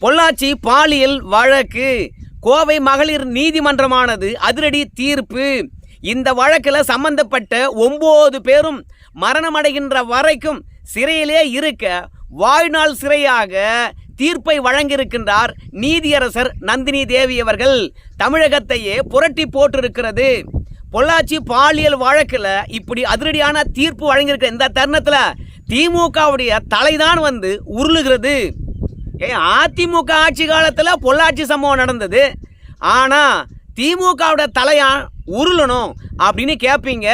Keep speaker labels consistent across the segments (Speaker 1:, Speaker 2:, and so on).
Speaker 1: பொள்ளாச்சி பாலியல் வழக்கு. கோவை மகளிர் நீதிமன்றமானது அதிரடி தீர்ப்பு. இந்த வழக்கில் சம்பந்தப்பட்ட ஒன்பது பேரும் மரணமடைகின்ற வரைக்கும் சிறையிலே இருக்க வாழ்நாள் சிறையாக தீர்ப்பை வழங்கியிருக்கின்றார் நீதியரசர் நந்தினி தேவி அவர்கள். தமிழகத்தையே புரட்டி போட்டிருக்கிறது. பொள்ளாச்சி பாலியல் வழக்கில் இப்படி அதிரடியான தீர்ப்பு வழங்கியிருக்கிற இந்த தருணத்தில் திமுகவுடைய தலைதான் வந்து உருளுகிறது. ஏ அதிமுக ஆட்சி காலத்தில் பொள்ளாச்சி சம்பவம் நடந்தது. ஆனால் திமுகவோட தலையா உருளணும் அப்படின்னு கேட்பீங்க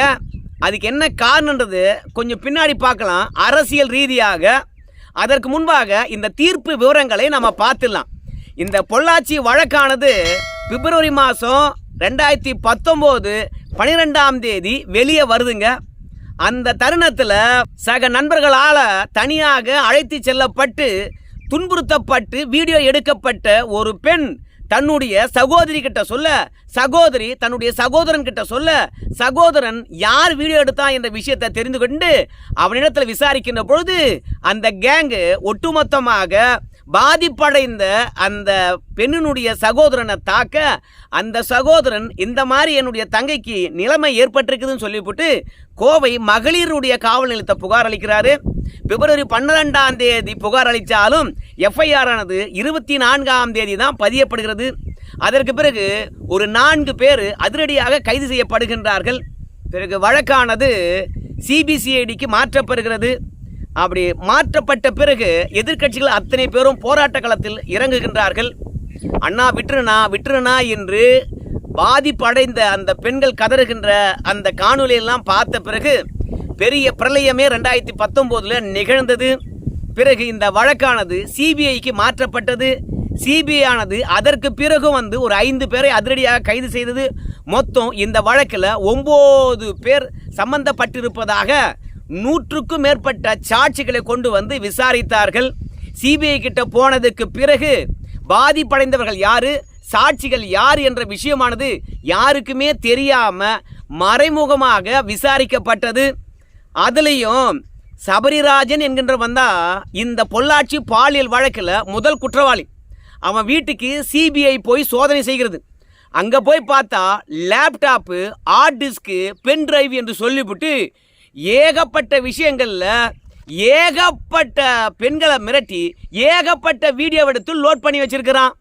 Speaker 1: அதுக்கு என்ன காரணன்றது கொஞ்சம் பின்னாடி பார்க்கலாம். அரசியல் ரீதியாக அதற்கு முன்பாக இந்த தீர்ப்பு விவரங்களை நம்ம பார்த்துடலாம். இந்த பொள்ளாச்சி வழக்கானது பிப்ரவரி மாதம் ரெண்டாயிரத்தி பத்தொம்போது பனிரெண்டாம் தேதி வெளியே வருதுங்க. அந்த தருணத்தில் சக நண்பர்களால் தனியாக அழைத்து செல்லப்பட்டு துன்புறுத்தப்பட்டு வீடியோ எடுக்கப்பட்ட ஒரு பெண் தன்னுடைய சகோதரி கிட்ட சொல்ல சகோதரி தன்னுடைய சகோதரன் கிட்ட சொல்ல சகோதரன் யார் வீடியோ எடுத்தான் என்ற விஷயத்தை தெரிந்து கொண்டு அவனிடத்தில் விசாரிக்கின்ற பொழுது அந்த கேங்கு ஒட்டுமொத்தமாக பாதிப்படைந்த அந்த பெண்ணினுடைய சகோதரனை தாக்க அந்த சகோதரன் இந்த மாதிரி என்னுடைய தங்கைக்கு நிலைமை ஏற்பட்டிருக்குதுன்னு சொல்லிவிட்டு கோவை மகளிருடைய காவல் நிலையத்தை புகார் அளிக்கிறாரு. பிப்ரவரி பன்னிரெண்டாம் தேதி புகார் அளித்தாலும் எஃப்ஐஆர் ஆனது இருபத்தி நான்காம் தேதி தான் பதியப்படுகிறது. அதற்கு பிறகு ஒரு நான்கு பேர் அதிரடியாக கைது செய்யப்படுகின்றார்கள். பிறகு வழக்கானது சிபிசிஐடிக்கு மாற்றப்படுகிறது. அப்படி மாற்றப்பட்ட பிறகு எதிர்கட்சிகள் அத்தனை பேரும் போராட்ட களத்தில் இறங்குகின்றார்கள். அண்ணா விட்டுருனா விட்டுருனா என்று பாதிப்படைந்த அந்த பெண்கள் கதறுகின்ற அந்த காணொலியெல்லாம் பார்த்த பிறகு பெரிய பிரளயமே ரெண்டாயிரத்தி பத்தொம்போதில் நிகழ்ந்தது. பிறகு இந்த வழக்கானது சிபிஐக்கு மாற்றப்பட்டது. சிபிஐ ஆனது அதற்கு பிறகு வந்து ஒரு ஐந்து பேரை அதிரடியாக கைது செய்தது. மொத்தம் இந்த வழக்கில் ஒம்பது பேர் சம்பந்தப்பட்டிருப்பதாக நூற்றுக்கும் மேற்பட்ட சாட்சிகளை கொண்டு வந்து விசாரித்தார்கள். சிபிஐ கிட்ட போனதுக்கு பிறகு பாதிப்படைந்தவர்கள் யாரு சாட்சிகள் யார் என்ற விஷயமானது யாருக்குமே தெரியாம மறைமுகமாக விசாரிக்கப்பட்டது. அதுலேயும் சபரிராஜன் என்கின்ற வந்தா இந்த பொள்ளாச்சி பாலியல் வழக்கில் முதல் குற்றவாளி. அவன் வீட்டுக்கு சிபிஐ போய் சோதனை செய்கிறது. அங்கே போய் பார்த்தா laptop hard disk pen drive என்று சொல்லிவிட்டு ஏகப்பட்ட விஷயங்களில் ஏகப்பட்ட பெண்களை மிரட்டி ஏகப்பட்ட வீடியோ எடுத்து லோட் பண்ணி வச்சிருக்கிறான்.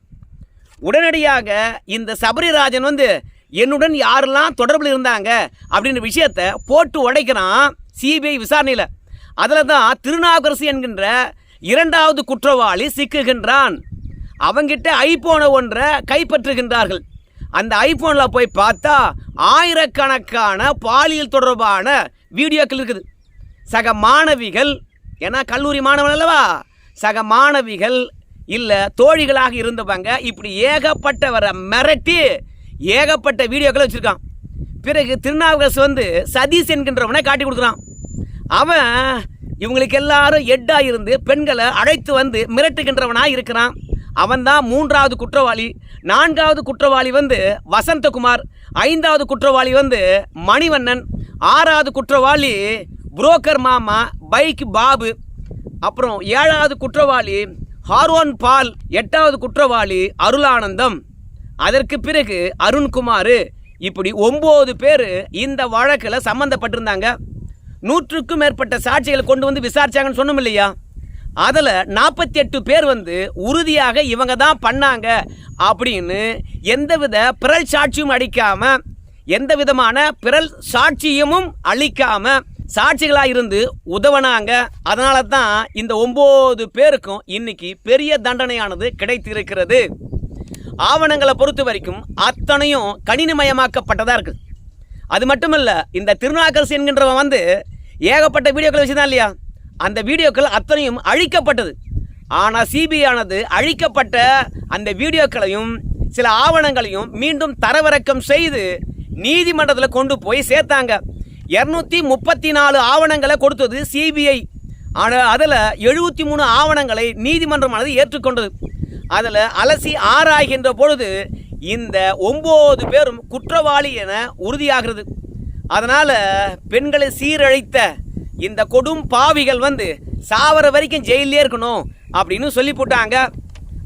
Speaker 1: உடனடியாக இந்த சபரிராஜன் வந்து என்னுடன் யாரெல்லாம் தொடர்பில் இருந்தாங்க? அப்படின்ற விஷயத்தை போட்டு உடைக்கிறான் சிபிஐ விசாரணையில். அதில் தான் திருநாகரசு என்கின்ற இரண்டாவது குற்றவாளி சிக்குகின்றான். அவங்கிட்ட ஐபோனை ஒன்றை கைப்பற்றுகின்றார்கள். அந்த ஐபோனில் போய் பார்த்தா ஆயிரக்கணக்கான பாலியல் தொடர்பான வீடியோக்கள் இருக்குது. சக மாணவிகள் ஏன்னா கல்லூரி மாணவன் அல்லவா? சக மாணவிகள் இல்லை தோழிகளாக இருந்தவங்க இப்படி ஏகப்பட்டவரை மிரட்டி ஏகப்பட்ட வீடியோக்களை வச்சுருக்கான். பிறகு திருநாவுக்கரசு வந்து சதீஷ் என்கின்றவனை காட்டி கொடுக்குறான். அவன் இவங்களுக்கு எல்லாரும் எட்டாக இருந்து பெண்களை அழைத்து வந்து மிரட்டுகின்றவனாக இருக்கிறான். அவன்தான் மூன்றாவது குற்றவாளி. நான்காவது குற்றவாளி வந்து வசந்தகுமார். ஐந்தாவது குற்றவாளி வந்து மணிவண்ணன். ஆறாவது குற்றவாளி புரோக்கர் மாமா பைக் பாபு அப்புறம் ஏழாவது குற்றவாளி ஹார்வான் பால் எட்டாவது குற்றவாளி அருளானந்தம். அதற்கு பிறகு அருண்குமார் இப்படி ஒம்பது பேர் இந்த வழக்கில் சம்மந்தப்பட்டிருந்தாங்க நூற்றுக்கும் மேற்பட்ட சாட்சிகளை கொண்டு வந்து விசாரிச்சாங்கன்னு சொன்னோம் இல்லையா? அதில் நாற்பத்தி எட்டு பேர் வந்து உறுதியாக இவங்க தான் பண்ணாங்க அப்படின்னு எந்தவித பிறல் சாட்சியும் அடிக்காமல் எந்த விதமான பிறல் சாட்சியமும் அளிக்காம சாட்சிகளாக இருந்து உதவனாங்க. அதனால தான் இந்த ஒம்பது பேருக்கும் இன்னைக்கு பெரிய தண்டனையானது கிடைத்திருக்கிறது. ஆவணங்களை பொறுத்த வரைக்கும் அத்தனையும் கணினிமயமாக்கப்பட்டதாக இருக்குது அது மட்டும் இல்லை இந்த திருநாக்கரசு என்கின்றவன் வந்து ஏகப்பட்ட வீடியோக்களை வச்சுதான் இல்லையா? அந்த வீடியோக்கள் அத்தனையும் அழிக்கப்பட்டது. ஆனால் சிபிஐ ஆனது அழிக்கப்பட்ட அந்த வீடியோக்களையும் சில ஆவணங்களையும் மீண்டும் தரவிறக்கம் செய்து நீதிமன்றத்தில் கொண்டு போய் சேர்த்தாங்க. இரநூத்தி முப்பத்தி நாலு ஆவணங்களை கொடுத்தது சிபிஐ ஆனால் அதில் எழுபத்தி மூணு ஆவணங்களை நீதிமன்றமானது ஏற்றுக்கொண்டது. அதில் அலசி ஆராய்கின்ற பொழுது இந்த ஒம்பது பேரும் குற்றவாளி என உறுதியாகிறது. அதனால் பெண்களை சீரழித்த இந்த கொடும் பாவிகள் வந்து சாவர வரைக்கும் ஜெயிலே இருக்கணும் அப்படின்னு சொல்லி போட்டாங்க.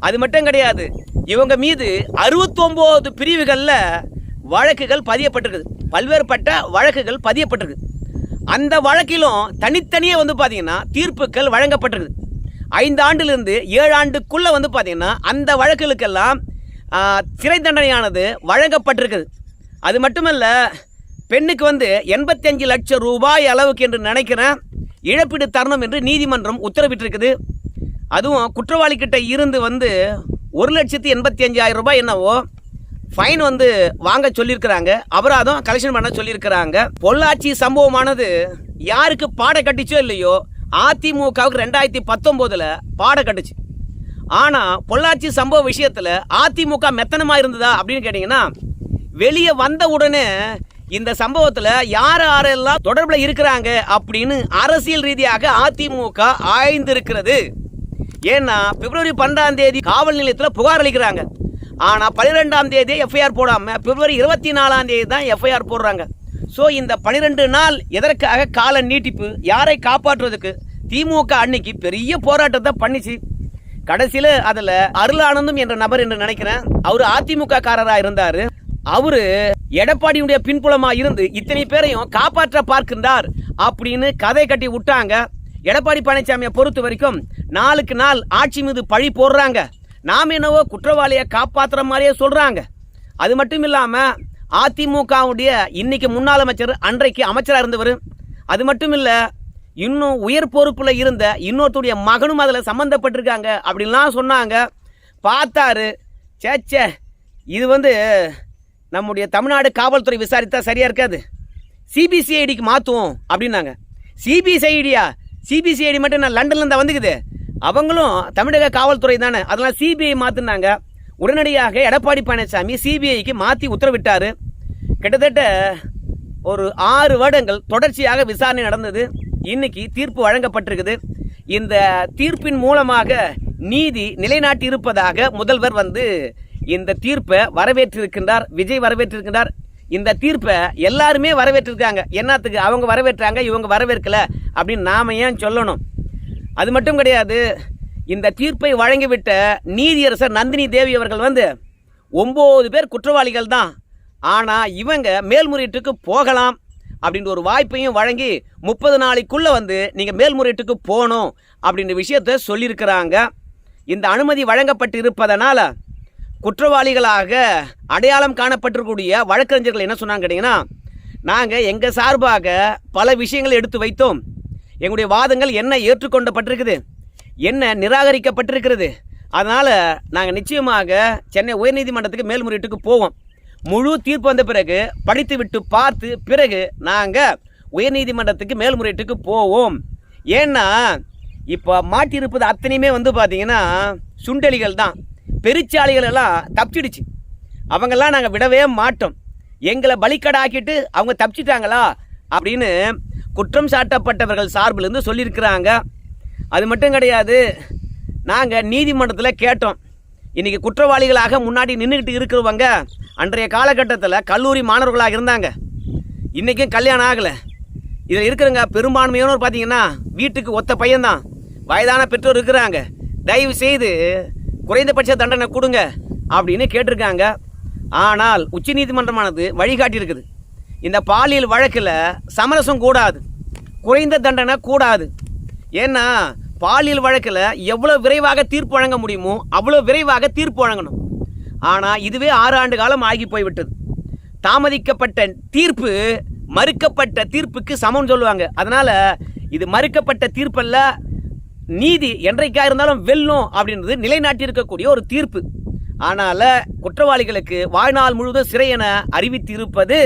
Speaker 1: அது மட்டும் கிடையாது. இவங்க மீது அறுபத்தொம்போது பிரிவுகளில் வழக்குகள் பதியப்பட்டிருக்குது. பல்வேறுபட்ட வழக்குகள் பதியப்பட்டிருக்கு அந்த வழக்கிலும் தனித்தனியே வந்து பார்த்தீங்கன்னா தீர்ப்புகள் வழங்கப்பட்டிருக்குது. ஐந்து ஆண்டிலிருந்து ஏழு ஆண்டுக்குள்ளே வந்து பார்த்தீங்கன்னா அந்த வழக்குகளுக்கெல்லாம் சிறை தண்டனையானது வழங்கப்பட்டிருக்குது. அது மட்டுமல்ல பெண்ணுக்கு வந்து எண்பத்தஞ்சு லட்சம் ரூபாய் அளவுக்கு என்று நினைக்கிறேன் இழப்பீடு தரணும் என்று நீதிமன்றம் உத்தரவிட்டிருக்குது. அதுவும் குற்றவாளிக்கிட்ட இருந்து வந்து ஒரு லட்சத்தி எண்பத்தி அஞ்சாயிரம் ரூபாய் என்னவோ ஃபைன் வந்து வாங்க சொல்லியிருக்கிறாங்க அபராதம் கலெக்ஷன் பண்ண சொல்லியிருக்கிறாங்க பொள்ளாச்சி சம்பவமானது யாருக்கு பாட கட்டிச்சோ இல்லையோ அதிமுகவுக்கு ரெண்டாயிரத்தி பத்தொம்போதில் பாட கட்டுச்சு. ஆனால் பொள்ளாச்சி சம்பவ விஷயத்தில் அதிமுக மெத்தனமாக இருந்ததா அப்படின்னு கேட்டிங்கன்னா வெளியே வந்த உடனே இந்த சம்பவத்தில் யார் யாரெல்லாம் தொடர்பில் இருக்கிறாங்க அப்படின்னு அரசியல் ரீதியாக அதிமுக ஆய்ந்திருக்கிறது. ஏன்னா பிப்ரவரி பன்னெண்டாம் தேதி காவல் நிலையத்தில் புகார் அளிக்கிறாங்க. ஆனால் பன்னிரெண்டாம் தேதி எஃப்ஐஆர் போடாமல் பிப்ரவரி இருபத்தி நாலாம் தேதி தான் எஃப்ஐஆர் போடுறாங்க. ஸோ இந்த பனிரெண்டு நாள் எதற்காக கால நீட்டிப்பு யாரை காப்பாற்றுவதற்கு திமுக அன்னைக்கு பெரிய போராட்டத்தை பண்ணிச்சு. கடைசியில் அதில் அருளானந்தம் என்ற நபர் என்று நினைக்கிறேன். அவர் அதிமுக காரராக இருந்தார். அவரு எடப்பாடியுடைய பின்புலமா இருந்து இத்தனை பேரையும் காப்பாற்ற பார்க்கின்றார் அப்படின்னு கதை கட்டி விட்டாங்க. எடப்பாடி பழனிசாமியை பொறுத்த வரைக்கும் நாளுக்கு நாள் ஆட்சி மீது பழி போடுறாங்க. நாம் என்னவோ குற்றவாளியை காப்பாற்றுற மாதிரியே சொல்கிறாங்க அது மட்டும் இல்லாமல் அதிமுகவுடைய இன்னைக்கு முன்னாள் அமைச்சர் அன்றைக்கு அமைச்சராக இருந்தவர். அது மட்டும் இல்லை இன்னும் உயர் பொறுப்பில் இருந்த இன்னொருத்தருடைய மகனும் அதில் சம்மந்தப்பட்டிருக்காங்க அப்படின்லாம் சொன்னாங்க. பார்த்தாரு. சேச்சே இது வந்து நம்முடைய தமிழ்நாடு காவல்துறை விசாரித்தா சரியாக இருக்காது. சிபிசிஐடிக்கு மாற்றுவோம் அப்படின்னாங்க. சிபிசிஐடியா சிபிசிஐடி மட்டும் நான் லண்டன்லேருந்து வந்துக்குது. அவங்களும் தமிழக காவல்துறை தானே. அதெல்லாம் சிபிஐ மாற்றினாங்க உடனடியாக எடப்பாடி பழனிசாமி சிபிஐக்கு மாற்றி உத்தரவிட்டார். கிட்டத்தட்ட ஒரு ஆறு வருடங்கள் தொடர்ச்சியாக விசாரணை நடந்தது. இன்னைக்கு தீர்ப்பு வழங்கப்பட்டிருக்குது. இந்த தீர்ப்பின் மூலமாக நீதி நிலைநாட்டி இருப்பதாக முதல்வர் வந்து இந்த தீர்ப்பை வரவேற்றிருக்கின்றார். விஜய் வரவேற்றிருக்கின்றார். இந்த தீர்ப்பை எல்லாருமே வரவேற்றிருக்காங்க. என்னத்துக்கு? அவங்க வரவேற்றாங்க இவங்க வரவேற்கல அப்படின்னு நாம ஏன் சொல்லணும்? அது மட்டும் கிடையாது இந்த தீர்ப்பை வழங்கிவிட்ட நீதியரசர் நந்தினி தேவி அவர்கள் வந்து ஒம்பது பேர் குற்றவாளிகள் தான். ஆனால் இவங்க மேல்முறையீட்டுக்கு போகலாம் அப்படின்ற ஒரு வாய்ப்பையும் வழங்கி முப்பது நாளைக்குள்ளே வந்து நீங்கள் மேல்முறையீட்டுக்கு போகணும் அப்படின்ற விஷயத்த சொல்லியிருக்கிறாங்க. இந்த அனுமதி வழங்கப்பட்டு இருப்பதனால் குற்றவாளிகளாக அடையாளம் காணப்பட்டிருக்கக்கூடிய வழக்கறிஞர்கள் என்ன சொன்னாங்க கேட்டிங்கன்னா நாங்கள் எங்கள் சார்பாக பல விஷயங்களை எடுத்து வைத்தோம். எங்களுடைய வாதங்கள் என்ன ஏற்றுக்கொண்டப்பட்டிருக்குது. என்ன நிராகரிக்கப்பட்டிருக்கிறது. அதனால் நாங்கள் நிச்சயமாக சென்னை உயர்நீதிமன்றத்துக்கு மேல்முறையீட்டுக்கு போவோம். முழு தீர்ப்பு வந்த பிறகு படித்து விட்டு பார்த்து பிறகு நாங்கள் உயர்நீதிமன்றத்துக்கு மேல்முறையீட்டுக்கு போவோம். ஏன்னா இப்போ மாட்டியிருப்பது அத்தனையுமே வந்து பார்த்தீங்கன்னா சுண்டலிகள் தான். பெருச்சாளிகள் எல்லாம் தப்பிச்சிடுச்சு. அவங்கெல்லாம் நாங்கள் விடவே மாட்டோம். எங்களை பலிக்கடாக்கிட்டு அவங்க தப்பிச்சிட்டாங்களா? அப்படின்னு குற்றம் சாட்டப்பட்டவர்கள் சார்பிலிருந்து சொல்லியிருக்கிறாங்க. அது மட்டும் கிடையாது நாங்கள் நீதிமன்றத்தில் கேட்டோம். இன்னைக்கு குற்றவாளிகளாக முன்னாடி நின்றுக்கிட்டு இருக்கிறவங்க அன்றைய காலகட்டத்தில் கல்லூரி மாணவர்களாக இருந்தாங்க. இன்றைக்கும் கல்யாணம் ஆகலை. இதில் இருக்கிறவங்க பெரும்பான்மையானவர் பார்த்தீங்கன்னா வீட்டுக்கு ஒத்த பையன்தான். வயதான பெற்றோர் இருக்கிறாங்க. தயவு செய்து குறைந்தபட்ச தண்டனை கொடுங்க அப்படின்னு கேட்டிருக்காங்க. ஆனால் உச்சநீதிமன்றமானது வழிகாட்டியிருக்குது. இந்த பாலியல் வழக்கில் சமரசம் கூடாது. குறைந்த தண்டனை கூடாது. ஏன்னா பாலியல் வழக்கில் எவ்வளோ விரைவாக தீர்ப்பு வழங்க முடியுமோ அவ்வளோ விரைவாக தீர்ப்பு வழங்கணும். ஆனால் இதுவே ஆறு ஆண்டு காலம் ஆகி போய்விட்டது. தாமதிக்கப்பட்ட தீர்ப்பு மறுக்கப்பட்ட தீர்ப்புக்கு சமம்னு சொல்லுவாங்க. அதனால் இது மறுக்கப்பட்ட தீர்ப்பல்ல நீதி என்றைக்கா இருந்தாலும் வெல்லும் அப்படின்றது நிலைநாட்டியிருக்கக்கூடிய ஒரு தீர்ப்பு. ஆனால் குற்றவாளிகளுக்கு வாழ்நாள் முழுவதும் சிறை என அறிவித்திருப்பது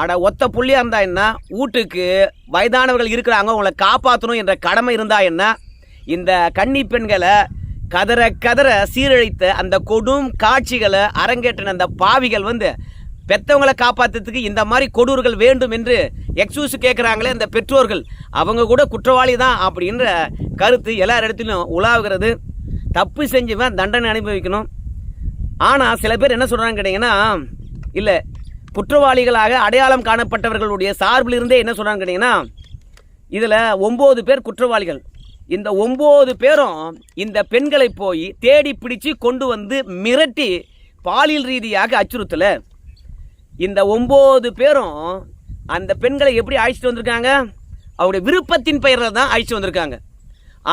Speaker 1: அட ஒத்த புள்ளியாக இருந்தா என்ன? வீட்டுக்கு வயதானவர்கள் இருக்கிறாங்க அவங்கள காப்பாற்றணும் என்ற கடமை இருந்தா என்ன? இந்த கன்னி பெண்களை கதற கதற சீரழித்த அந்த கொடும் காட்சிகளை அரங்கேற்றின அந்த பாவிகள் வந்து பெத்தவங்களை காப்பாற்றுறதுக்கு இந்த மாதிரி கொடூர்கள் வேண்டும் என்று எக்ஸ்கூஸ் கேட்குறாங்களே அந்த பெற்றோர்கள். அவங்க கூட குற்றவாளி தான் அப்படின்ற கருத்து எல்லார் இடத்துலையும் உலாவுகிறது. தப்பு செஞ்சவன் தண்டனை அனுபவிக்கணும். ஆனால் சில பேர் என்ன சொல்கிறாங்க கேட்டிங்கன்னா இல்லை குற்றவாளிகளாக அடையாளம் காணப்பட்டவர்களுடைய சார்பில் இருந்தே என்ன சொல்கிறாங்க கேட்டிங்கன்னா இதில் ஒம்பது பேர் குற்றவாளிகள். இந்த ஒம்பது பேரும் இந்த பெண்களை போய் தேடி பிடிச்சு கொண்டு வந்து மிரட்டி பாலியல் ரீதியாக அச்சுறுத்தலை. இந்த ஒம்பது பேரும் அந்த பெண்களை எப்படி அழைச்சிட்டு வந்திருக்காங்க? அவருடைய விருப்பத்தின் பெயரில் தான் அழைச்சிட்டு வந்திருக்காங்க.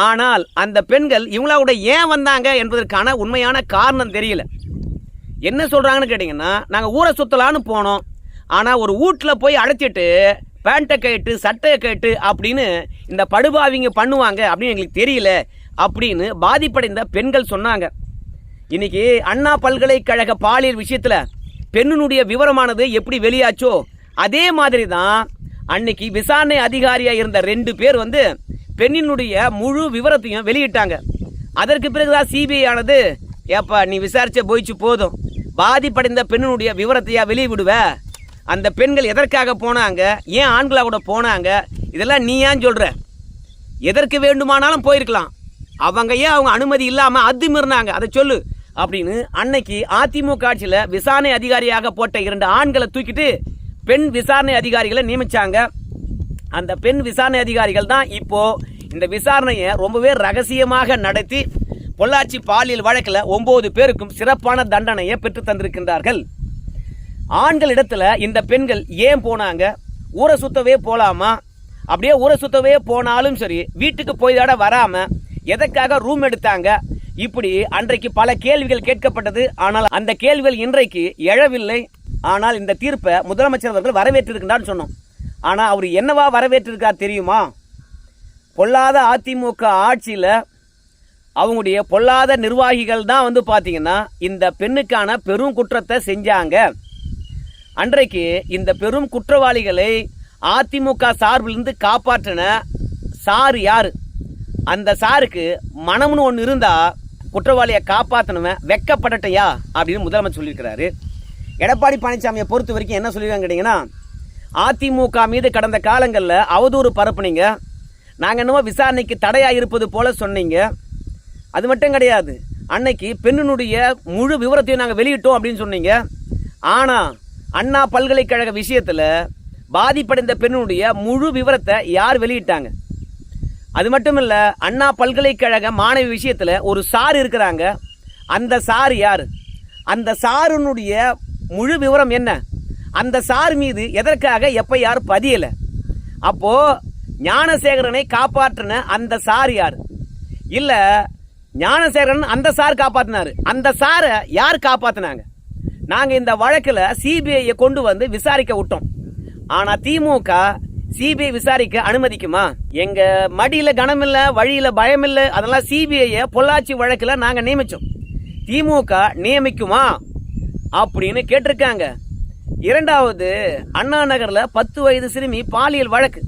Speaker 1: ஆனால் அந்த பெண்கள் இவங்களோட ஏன் வந்தாங்க என்பதற்கான உண்மையான காரணம் தெரியல. என்ன சொல்கிறாங்கன்னு கேட்டிங்கன்னா நாங்கள் ஊரை சுற்றலான்னு போனோம். ஆனால் ஒரு வீட்டில் போய் அடைச்சிட்டு பேண்ட்டை கேட்டு சட்டையை கேட்டு அப்படின்னு இந்த படுபாவிங்க பண்ணுவாங்க அப்படின்னு எங்களுக்கு தெரியல அப்படின்னு பாதிப்படைந்த பெண்கள் சொன்னாங்க. இன்னைக்கு அண்ணா பல்கலைக்கழக பாலியல் விஷயத்தில் பெண்ணினுடைய விவரமானது எப்படி வெளியாச்சோ அதே மாதிரி தான் அன்னைக்கு விசாரணை அதிகாரியாக இருந்த ரெண்டு பேர் வந்து பெண்ணினுடைய முழு விவரத்தையும் வெளியிட்டாங்க. அதற்கு பிறகுதான் சிபிஐ ஆனது ஏப்பா நீ விசாரிச்ச போயிச்சு போதும். பாதிப்படைந்த பெண்ணினுடைய விவரத்தையா வெளியிடுவ அந்த பெண்கள் எதற்காக போனாங்க? ஏன் ஆண்களாக கூட போனாங்க? இதெல்லாம் நீ ஏன் சொல்கிற எதற்கு வேண்டுமானாலும் போயிருக்கலாம். அவங்க ஏன் அவங்க அனுமதி இல்லாமல் அத்துமீறினாங்க? அதை சொல்லு. அப்படின்னு அன்னைக்கு அதிமுக ஆட்சியில் விசாரணை அதிகாரியாக போட்ட இரண்டு ஆண்களை தூக்கிட்டு பெண் விசாரணை அதிகாரிகளை நியமித்தாங்க அந்த பெண் விசாரணை அதிகாரிகள் தான் இப்போ இந்த விசாரணையை ரொம்பவே ரகசியமாக நடத்தி பொள்ளாச்சி பாலியல் வழக்கில் ஒன்பது பேருக்கும் சிறப்பான தண்டனையை பெற்று தந்திருக்கின்றார்கள். ஆண்கள் இடத்துல இந்த பெண்கள் ஏன் போனாங்க? ஊரை சுத்தவே போகலாமா அப்படியே ஊரை சுத்தவே போனாலும் சரி வீட்டுக்கு போய் தட வராமல் எதற்காக ரூம் எடுத்தாங்க? இப்படி அன்றைக்கு பல கேள்விகள் கேட்கப்பட்டது. ஆனால் அந்த கேள்விகள் இன்றைக்கு எழவில்லை. ஆனால் இந்த தீர்ப்பை முதலமைச்சர் அவர்கள் வரவேற்றிருக்கின்றான்னு சொன்னோம். ஆனால் அவர் என்னவா வரவேற்றிருக்கார் தெரியுமா? பொல்லாத அதிமுக ஆட்சியில் அவங்களுடைய பொல்லாத நிர்வாகிகள் தான் வந்து பார்த்தீங்கன்னா இந்த பெண்ணுக்கான பெரும் குற்றத்தை செஞ்சாங்க. அன்றைக்கு இந்த பெரும் குற்றவாளிகளை அதிமுக சார்பிலிருந்து காப்பாற்றின சார் யார்? அந்த சாருக்கு மனம்னு ஒன்று இருந்தால் குற்றவாளியை காப்பாற்றினவன் வெக்கப்படட்டையா அப்படின்னு முதலமைச்சர் சொல்லியிருக்கிறாரு. எடப்பாடி பழனிசாமியை பொறுத்த வரைக்கும் என்ன சொல்லியிருக்காங்க கேட்டிங்கன்னா அதிமுக மீது கடந்த காலங்களில் அவதூறு பரப்புனீங்க. நாங்கள் என்னமோ விசாரணைக்கு தடையாக இருப்பது போல சொன்னீங்க. அது மட்டும் கிடையாது. அன்னைக்கு பெண்ணினுடைய முழு விவரத்தையும் நாங்கள் வெளியிட்டோம் அப்படின்னு சொன்னீங்க. ஆனால் அண்ணா பல்கலைக்கழக விஷயத்தில் பாதிப்படைந்த பெண்ணுடைய முழு விவரத்தை யார் வெளியிட்டாங்க? அது மட்டும் இல்லை அண்ணா பல்கலைக்கழக மாணவி விஷயத்தில் ஒரு சார் இருக்கிறாங்க. அந்த சார் யார்? அந்த சாருனுடைய முழு விவரம் என்ன? அந்த சார் மீது எதற்காக எப்போ யார் பதியலை? அப்போது ஞானசேகரனை காப்பாற்றின அந்த சார் யார்? இல்லை ஞானசேகரன் அந்த சார் காப்பாற்றினாரு அந்த சாரை யார் காப்பாற்றினாங்க நாங்கள் இந்த வழக்கில் சிபிஐயை கொண்டு வந்து விசாரிக்க விட்டோம். ஆனால் திமுக சிபிஐ விசாரிக்க அனுமதிக்குமா? எங்க மடியில கனமில்ல வழியில பயம் அதெல்லாம் சிபிஐயை பொள்ளாச்சி வழக்கில் நாங்க நியமிச்சோம். திமுக நியமிக்குமா? அப்படின்னு கேட்டிருக்காங்க. இரண்டாவது அண்ணா நகர்ல பத்து வயது சிறுமி பாலியல் வழக்கு.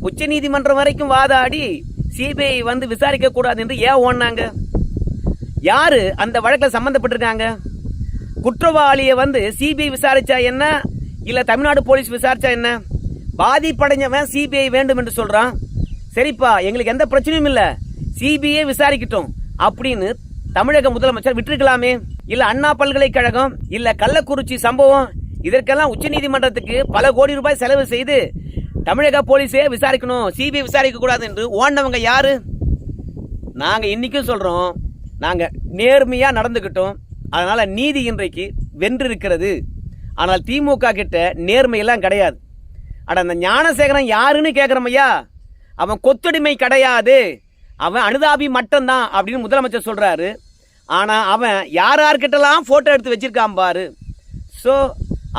Speaker 1: உச்ச நீதிமன்றம் வரைக்கும் வாதாடி சிபிஐ வந்து விசாரிக்க கூடாது என்று ஏன் ஓடினாங்க? யார் அந்த வழக்கில் சம்மந்தப்பட்டிருக்காங்க குற்றவாளியை வந்து சிபிஐ விசாரிச்சா என்ன? இல்லை தமிழ்நாடு போலீஸ் விசாரிச்சா என்ன? பாதிப்படைஞ்சவன் சிபிஐ வேண்டும் என்று சொல்கிறான் சரிப்பா எங்களுக்கு எந்த பிரச்சனையும் இல்லை. சிபிஐ விசாரிக்கட்டும் அப்படின்னு தமிழக முதலமைச்சர் விட்டிருக்கலாமே. இல்லை அண்ணா பல்கலைக்கழகம் இல்லை கள்ளக்குறிச்சி சம்பவம் இதற்கெல்லாம் உச்சநீதிமன்றத்துக்கு பல கோடி ரூபாய் செலவு செய்து தமிழக போலீஸே விசாரிக்கணும். சிபிஐ விசாரிக்க கூடாது என்று ஓண்டவங்க யாரு? நாங்கள் இன்னைக்கும் சொல்கிறோம் நாங்கள் நேர்மையாக நடந்துக்கிட்டோம் அதனால் நீதி இன்றைக்கு வென்றிருக்கிறது. ஆனால் திமுக கிட்ட நேர்மையெல்லாம் கிடையாது. அட அந்த ஞானசேகரன் யாருன்னு கேட்குறமையா ஐயா? அவன் கொத்தடிமை கிடையாது. அவன் அனுதாபி மட்டும்தான் அப்படின்னு முதலமைச்சர் சொல்கிறாரு ஆனால் அவன் யார் யார்கிட்டலாம் ஃபோட்டோ எடுத்து வச்சிருக்கான் பாரு. ஸோ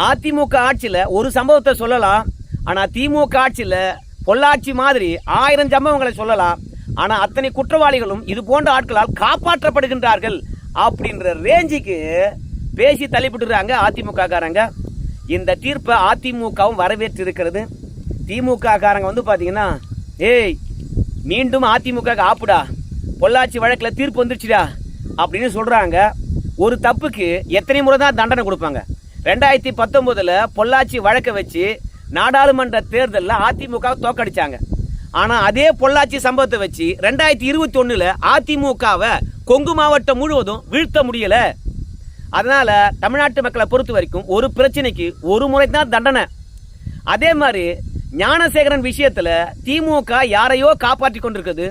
Speaker 1: அதிமுக ஆட்சியில் ஒரு சம்பவத்தை சொல்லலாம். ஆனால் திமுக ஆட்சியில் பொள்ளாச்சி மாதிரி ஆயிரம் சம்பவங்களை சொல்லலாம். ஆனால் அத்தனை குற்றவாளிகளும் இது போன்ற ஆட்களால் காப்பாற்றப்படுகின்றார்கள் அப்படின்ற ரேஞ்சுக்கு பேசி தள்ளிவிட்டுறாங்க அதிமுக காரங்க இந்த தீர்ப்பை அதிமுகவும் வரவேற்று இருக்கிறது திமுக காரங்க வந்து பார்த்தீங்கன்னா ஏய் மீண்டும் அதிமுக ஆப்புடா. பொள்ளாச்சி வழக்கில் தீர்ப்பு வந்துருச்சுடா. அப்படின்னு சொல்கிறாங்க ஒரு தப்புக்கு எத்தனை முறை தான் தண்டனை கொடுப்பாங்க. ரெண்டாயிரத்தி பத்தொம்போதில் பொள்ளாச்சி வழக்கை வச்சு நாடாளுமன்ற தேர்தலில் அதிமுக தோக்கடிச்சாங்க. ஆனால் அதே பொள்ளாச்சி சம்பவத்தை வச்சு ரெண்டாயிரத்தி இருபத்தி ஒன்றில் அதிமுகவை கொங்கு மாவட்டம் முழுவதும் வீழ்த்த முடியலை. அதனால தமிழ்நாட்டு மக்களை பொறுத்த வரைக்கும் ஒரு பிரச்சனைக்கு ஒரு முறை தான் தண்டனை. அதே மாதிரி ஞானசேகரன் விஷயத்துல திமுக யாரையோ காப்பாற்றி கொண்டிருக்குது.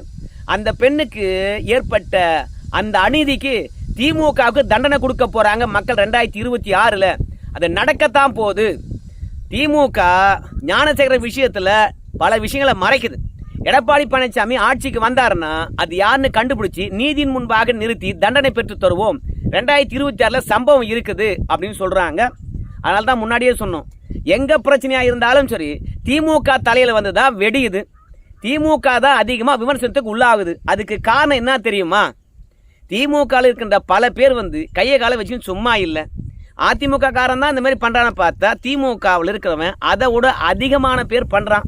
Speaker 1: அந்த பெண்ணுக்கு ஏற்பட்ட அந்த அநீதிக்கு திமுகவுக்கு தண்டனை கொடுக்க போறாங்க மக்கள் ரெண்டாயிரத்தி இருபத்தி ஆறுல. அது நடக்கத்தான் போகுது. திமுக ஞானசேகரன் விஷயத்துல பல விஷயங்களை மறைக்குது. எடப்பாடி பழனிசாமி ஆட்சிக்கு வந்தாருன்னா அது யாருன்னு கண்டுபிடிச்சி நீதியின் முன்பாக நிறுத்தி தண்டனை பெற்று தருவோம். ரெண்டாயிரத்தி இருபத்தி ஆறில் சம்பவம் இருக்குது அப்படின்னு சொல்கிறாங்க அதனால தான் முன்னாடியே சொன்னோம். எங்கே பிரச்சனையாக இருந்தாலும் சரி திமுக தலையில் வந்து தான் வெடியுது. திமுக தான் அதிகமாக விமர்சனத்துக்கு உள்ளாகுது. அதுக்கு காரணம் என்ன தெரியுமா? திமுகவில் இருக்கின்ற பல பேர் வந்து கையை காலை வச்சு சும்மா இல்லை. அதிமுக காரன் தான் இந்த மாதிரி பண்ணுறான்னு பார்த்தா திமுகவில் இருக்கிறவன் அதை விட அதிகமான பேர் பண்ணுறான்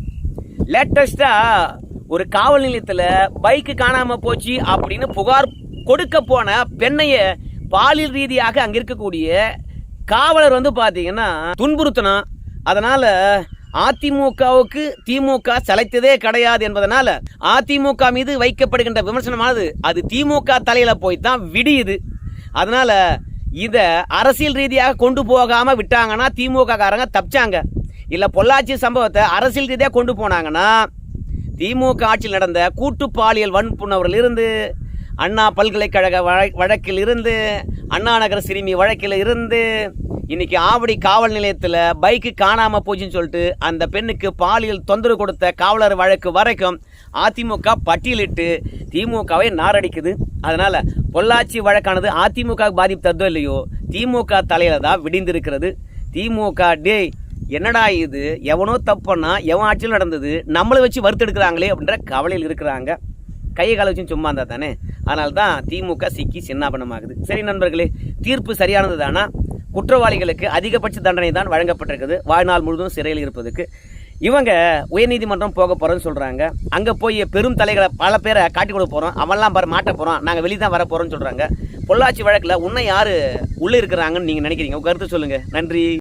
Speaker 1: லேட்டஸ்ட்டாக ஒரு காவல் நிலையத்தில் பைக்கு காணாமல் போச்சு அப்படின்னு புகார் கொடுக்க போன பெண்ணைய பாலியல் ரீதியாக அங்கே இருக்கக்கூடிய காவலர் வந்து பார்த்தீங்கன்னா துன்புறுத்தணும் அதனால் அதிமுகவுக்கு திமுக சளைத்ததே கிடையாது என்பதனால அதிமுக மீது வைக்கப்படுகின்ற விமர்சனமானது அது திமுக தலையில போய் தான் விடியுது. அதனால இதை அரசியல் ரீதியாக கொண்டு போகாம விட்டாங்கன்னா திமுக காரங்க தப்பிச்சாங்க. இல்லை பொள்ளாச்சி சம்பவத்தை அரசியல் ரீதியாக கொண்டு போனாங்கன்னா திமுக ஆட்சியில் நடந்த கூட்டு பாலியல் வன்புணர்வில் இருந்து அண்ணா பல்கலைக்கழக வழ- வழக்கில் இருந்து அண்ணா நகர சிறுமி வழக்கில் இருந்து இன்னைக்கு ஆவடி காவல் நிலையத்தில் பைக்கு காணாமல் போச்சுன்னு சொல்லிட்டு அந்த பெண்ணுக்கு பாலியல் தொந்தரவு கொடுத்த காவலர் வழக்கு வரைக்கும் அதிமுக பட்டியலிட்டு திமுகவை நாரடிக்குது. அதனால் பொள்ளாச்சி வழக்கானது அதிமுக பாதிப்பு தந்தோ இல்லையோ திமுக தலையில் தான் விடிந்திருக்கிறது. திமுக டேய் என்னடா இது? எவனோ தப்புன்னா எவன் ஆட்சியில் நடந்தது? நம்மளை வச்சு வறுத்தெடுக்கிறாங்களே அப்படின்ற கவலையில் இருக்கிறாங்க. கையை கால வச்சு சும்மா இருந்தா தானே? அதனால தான் திமுக சிக்கி சின்னாபனமாகுது. சரி நண்பர்களே தீர்ப்பு சரியானது தானா குற்றவாளிகளுக்கு அதிகபட்ச தண்டனை தான் வழங்கப்பட்டிருக்குது. வாழ்நாள் முழுவதும் சிறையில் இருப்பதுக்கு. இவங்க உயர்நீதிமன்றம் போக போகிறோன்னு சொல்கிறாங்க அங்கே போய் பெரும் தலைகளை பல பேரை காட்டி கொடுக்க போகிறோம் அவன்லாம் பாரு மாட்ட போகிறோம் நாங்கள் வெளியே தான் வர போகிறோம்னு சொல்கிறாங்க பொள்ளாச்சி வழக்கில் உன்னை யார் உள்ளே இருக்கிறாங்கன்னு நீங்கள் நினைக்கிறீங்க? கருத்து சொல்லுங்கள் நன்றி.